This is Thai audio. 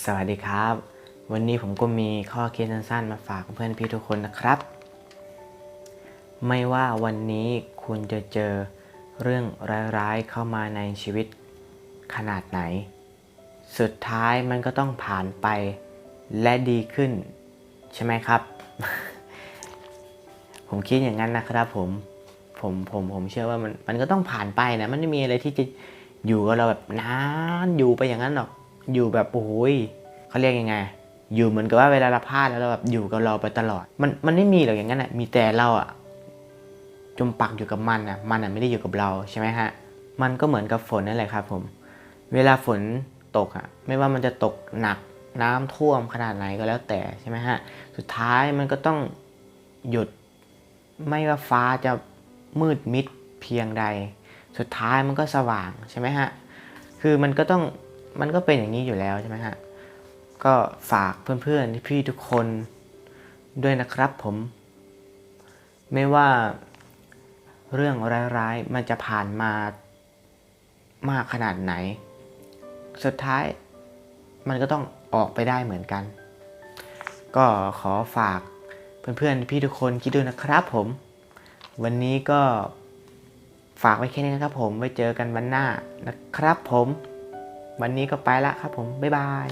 สวัสดีครับ วันนี้ผมก็มีข้อคิดสั้นๆมาฝากเพื่อนพี่ทุกคนนะครับ ไม่ว่าวันนี้คุณจะเจอเรื่องร้ายๆเข้ามาในชีวิตขนาดไหน สุดท้ายมันก็ต้องผ่านไปและดีขึ้น ใช่ไหมครับ ผมคิดอย่างนั้นนะครับผมผมผมผมเชื่อว่ามันมันก็ต้องผ่านไปนะมันไม่มีอะไรที่จะอยู่กับเราแบบนานอยู่ไปอย่างนั้นหรอก อยู่แบบโอ้ยเขาเรียกยังไง อยู่เหมือนกับว่าเวลาเราพลาดแล้วเราแบบอยู่กับเราไปตลอด มันมันไม่มีหรอกอย่างนั้นอะมีแต่เราอะจมปักอยู่กับมันอะมันอะไม่ได้อยู่กับเราใช่ไหมฮะมันก็เหมือนกับฝนนั่นแหละครับผม เวลาฝนตกอะไม่ว่ามันจะตกหนักน้ำท่วมขนาดไหนก็แล้วแต่ใช่ไหมฮะสุดท้ายมันก็ต้องหยุดไม่ว่าฟ้าจะมืดมิดเพียงใด สุดท้ายมันก็สว่างใช่ไหมฮะคือมันก็ต้อง มันก็เป็นอย่างนี้อยู่แล้วใช่ไหมฮะ ก็ฝากเพื่อนๆพี่ทุกคนด้วยนะครับผม ไม่ว่าเรื่องร้ายๆ มันจะผ่านมามากขนาดไหน สุดท้ายมันก็ต้องออกไปได้เหมือนกัน ก็ขอฝากเพื่อนๆ พี่ทุกคนคิดดูนะครับผม วันนี้ก็ฝากไว้แค่นี้นะครับผม ไว้เจอกันวันหน้านะครับผม วันนี้ก็ไปละครับผม บ๊ายบาย